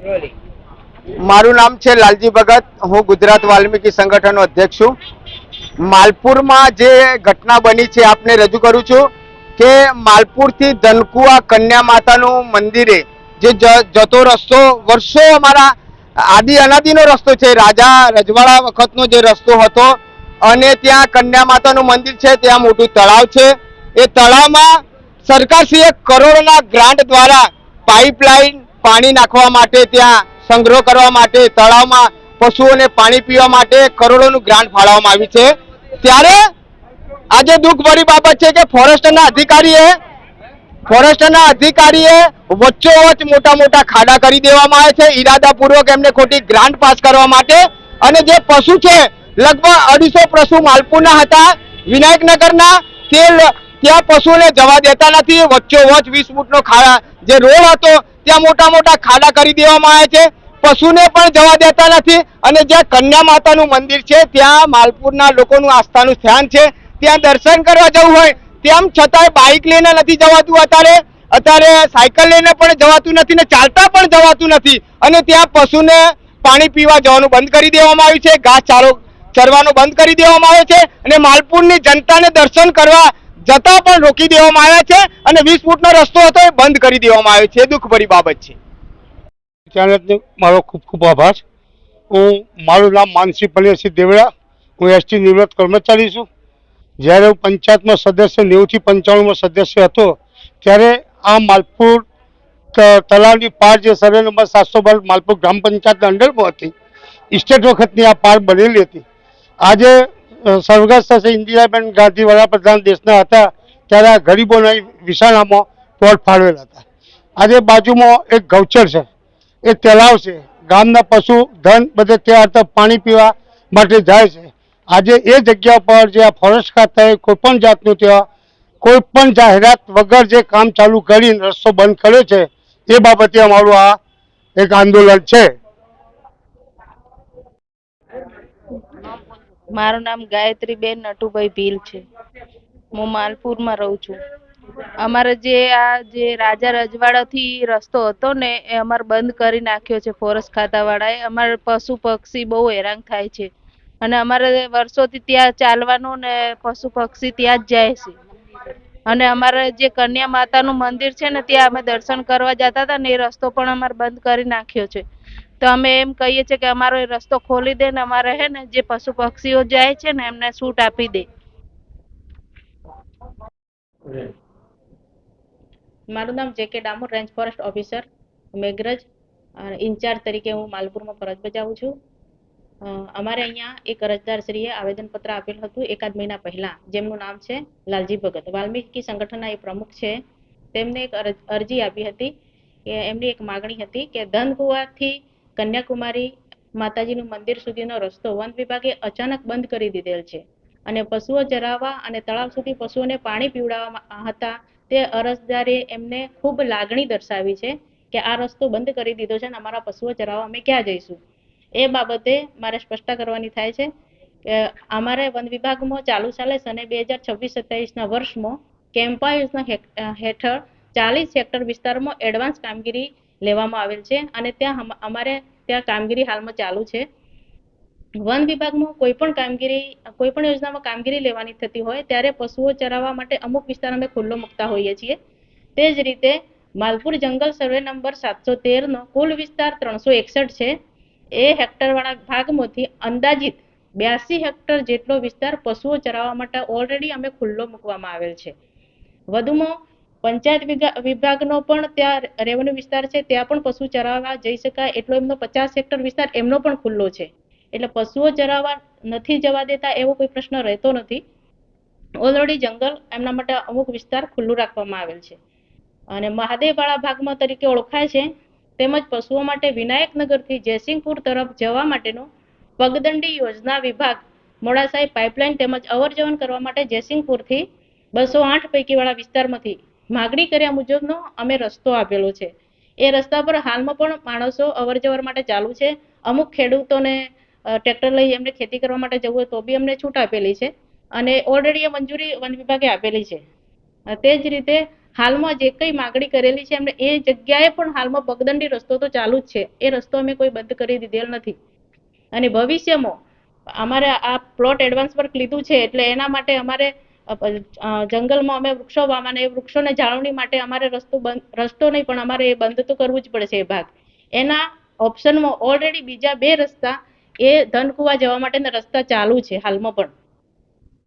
મારું નામ છે લાલજી ભગત. હું ગુજરાત વાલ્મીકી સંગઠનનો અધ્યક્ષ છું. માલપુરમાં જે ઘટના બની છે, આપને રજૂ કરું છું કે માલપુરથી ધનકુવા કન્યા માતાનું મંદિરે જે, જતો રસ્તો, વર્ષો અમારા આદિ અનાદિનો રસ્તો છે, રાજા રજવાડા વખતનો જે રસ્તો હતો અને ત્યાં કન્યા માતાનું મંદિર છે, ત્યાં મોટું તળાવ છે. એ તળાવમાં સરકારશ્રીએ કરોડોના ગ્રાન્ટ દ્વારા પાઇપલાઇન પાણી નાખવા માટે ત્યાં સંગ્રહ કરવા માટે તળાવમાં પશુઓને પાણી પીવા માટે કરોડોનું ગ્રાન્ટ ફાળવવામાં આવી છે. ત્યારે આજે દુઃખભરી બાબત છે કે ફોરેસ્ટના અધિકારીએ ફોરેસ્ટના અધિકારીએ વચ્ચોવચ્ચ મોટા મોટા ખાડા કરી દેવામાં આવે છે. ઈરાદાપૂર્વક એમને ખોટી ગ્રાન્ટ પાસ કરવા માટે. અને જે પશુ છે, લગભગ અઢીસો પશુ માલપુરના હતા. વિનાયકનગરના તે ત્યાં પશુને જવા દેતા નથી. વચ્ચોવચ્ચ વીસ ફૂટનો ખાડા, જે રોડ હતો ત્યાં મોટા મોટા ખાડા કરી દેવામાં આવે છે. પશુને પણ જવા દેતા નથી અને જ્યાં કન્યા માતાનું મંદિર છે, ત્યાં માલપુરના લોકોનું આસ્થાનું સ્થાન છે. ત્યાં દર્શન કરવા જવું હોય, તેમ છતાંય બાઇક લઈને નથી જવાતું અત્યારે. અત્યારે સાયકલ લઈને પણ જવાતું નથી ને ચાલતા પણ જવાતું નથી. અને ત્યાં પશુને પાણી પીવા જવાનું બંધ કરી દેવામાં આવ્યું છે. ઘાસ ચારો ચરવાનું બંધ કરી દેવામાં આવે છે. અને માલપુરની જનતાને દર્શન કરવા જતા પણ રોકી દેવામાં આવ્યા છે અને વીસ ફૂટનો રસ્તો હતો એ બંધ કરી દેવામાં આવ્યો છે. દુઃખભરી બાબત છે. ચાણકને મારો ખૂબ ખૂબ આભાર. હું, મારું નામ માનસી પલિયાસિંહ દેવડા. હું એસટી નિવૃત્ત કર્મચારી છું. જ્યારે હું પંચાયતમાં સદસ્ય, નેવુંથી પંચાણુંમાં સદસ્ય હતો, ત્યારે આ માલપુર તલાવની પાર જે સર્વે નંબર સાતસો બાર માલપુર ગ્રામ પંચાયતના અંડરમાં હતી. ઇસ્ટેટ વખતની આ પાર બનેલી હતી. આજે સ્વર્ગસ્થ છે ઇન્દિરાબેન ગાંધી વડાપ્રધાન દેશના હતા. ત્યારે આ ગરીબોના વિશાળામાં પોટ ફાળવેલા હતા. આજે બાજુમાં એક ગૌચર છે. એ તલાવ છે. ગામના પશુ, ધન બધે ત્યાં હતા પાણી પીવા માટે જાય છે. આજે એ જગ્યા પર જે આ ફોરેસ્ટ ખાતાએ કોઈ પણ જાતનું ત્યાં, કોઈ પણ જાહેરાત વગર જે કામ ચાલુ કરીને રસ્તો બંધ કર્યો છે, એ બાબતે અમારું આ એક આંદોલન છે. મારું નામ ગાયત્રીબેન નટુભાઈ ભીલ છે. હું માલપુરમાં રહું છું. અમારે જે આ જે રાજા રજવાડાથી રસ્તો હતો ને, એ અમારે બંધ કરી નાખ્યો છે ફોરેસ્ટ ખાતાવાળાએ. અમારે પશુ પક્ષી બહુ હેરાન થાય છે. અને અમારે વર્ષોથી ત્યાં ચાલવાનું ને પશુ પક્ષી ત્યાં જ જાય છે. અને અમારે જે કન્યા માતાનું મંદિર છે ને, ત્યાં અમે દર્શન કરવા જતા હતા ને, એ રસ્તો પણ અમારે બંધ કરી નાખ્યો છે. તો અમે એમ કહીએ છીએ કે અમારો એ રસ્તો ખોલી દે ને અમારે હે ને જે પશુ પક્ષીઓ જાય છે ને એમને છૂટ આપી દે. મારું નામ J K Damor range forest officer Meghraj incharge તરીકે હું માલપુરમાં ફરજ બજાવું છું. અમારે અહીંયા એક અરજદારશ્રીએ આવેદનપત્ર આપેલું હતું એકાદ મહિના પહેલાં. જેમનું નામ છે લાલજી ભગત. વાલ્મીકી સંગઠનના એ પ્રમુખ છે. તેમને એક અરજ- આપી હતી કે એમની એક માગણી હતી કે ધનકુવાથી કન્યાકુમારી માતાજીનું મંદિર સુધીનો રસ્તો વન વિભાગે અચાનક બંધ કરી દીધેલ છે. અને પશુઓ ચરાવવા અને તળાવ સુધી પશુઓને પાણી પીવડાવવા હતા તે અરજદારે એમને ખૂબ લાગણી દર્શાવી છે કે આ રસ્તો બંધ કરી દીધો છે અને અમારા પશુઓ ચરાવવા અમે ક્યાં જઈશું? એ બાબતે મારે સ્પષ્ટતા કરવાની થાય છે કે અમારે વન વિભાગમાં ચાલુ સાલે સને બે હજાર છવ્વીસ સત્યાવીસના વર્ષમાં કેમ્પા યોજના હેઠળ ચાલીસ હેક્ટર વિસ્તારમાં એડવાન્સ કામગીરી લેવામાં આવેલ છે અને ત્યાં અમારે ત્યાં કામગીરી હાલમાં ચાલુ છે. વન વિભાગમાં કોઈ પણ કામગીરી, કોઈ પણ યોજનામાં કામગીરી લેવાની થતી હોય ત્યારે પશુઓ ચરાવવા માટે અમુક વિસ્તાર અમે ખુલ્લો મૂકતા હોઈએ છીએ. તે જ રીતે માલપુર જંગલ સર્વે નંબર સાતસો તેરનો કુલ વિસ્તાર ત્રણસો એકસઠ છે. એ હેક્ટરવાળા ભાગમાંથી અંદાજિત બ્યાસી હેક્ટર જેટલો વિસ્તાર પશુઓ ચરાવવા માટે ઓલરેડી અમે ખુલ્લો મૂકવામાં આવેલ છે. વધુમાં પંચાયત વિભાગનો પણ ત્યાં રેવન્યુ વિસ્તાર છે, ત્યાં પણ પશુ ચરાવવા જઈ શકાય. એટલો એમનો પચાસ હેક્ટર વિસ્તાર એમનો પણ ખુલ્લો છે. એટલે પશુઓ ચરાવવા નથી જવા દેતા એવો કોઈ પ્રશ્ન રહેતો નથી. ઓલરેડી જંગલ એમના માટે અમુક વિસ્તાર ખુલ્લું રાખવામાં આવેલ છે. અને મહાદેવવાળા ભાગમાં તરીકે ઓળખાય છે, તેમજ પશુઓ માટે વિનાયકનગરથી જયસિંહપુર તરફ જવા માટેનો પગદંડી યોજના વિભાગ, મોડાસાઈ પાઇપલાઇન તેમજ અવર જવન કરવા માટે જયસિંહપુરથી બસો આઠ પૈકીવાળા વિસ્તારમાંથી માગણી કર્યા મુજબનો અમે રસ્તો આપેલો છે. એ રસ્તા પર હાલમાં પણ માણસો અવર જવર માટે ચાલુ છે. અમુક ખેડૂતોને ટ્રેક્ટર લઈ એમને ખેતી કરવા માટે જવું હોય તો બી અમને છૂટ આપેલી છે અને ઓલરેડી એ મંજૂરી વન વિભાગે આપેલી છે. તે જ રીતે હાલમાં જે કંઈ માગણી કરેલી છે એમને એ જગ્યાએ પણ હાલમાં પગદંડી રસ્તો તો ચાલુ જ છે. એ રસ્તો અમે કોઈ બંધ કરી દીધેલ નથી. અને ભવિષ્યમાં અમારે આ પ્લોટ એડવાન્સ પર લીધું છે એટલે એના માટે અમારે જંગલમાં અમે વૃક્ષો વાવવાના એ વૃક્ષોને જાળવણી માટે અમારે રસ્તો બંધ રસ્તો નહીં, પણ અમારે એ બંધ તો કરવું જ પડશે એ ભાગ. એના ઓપ્શનમાં ઓલરેડી બીજા બે રસ્તા એ ધનકુવા જવા માટેના રસ્તા ચાલુ છે હાલમાં પણ.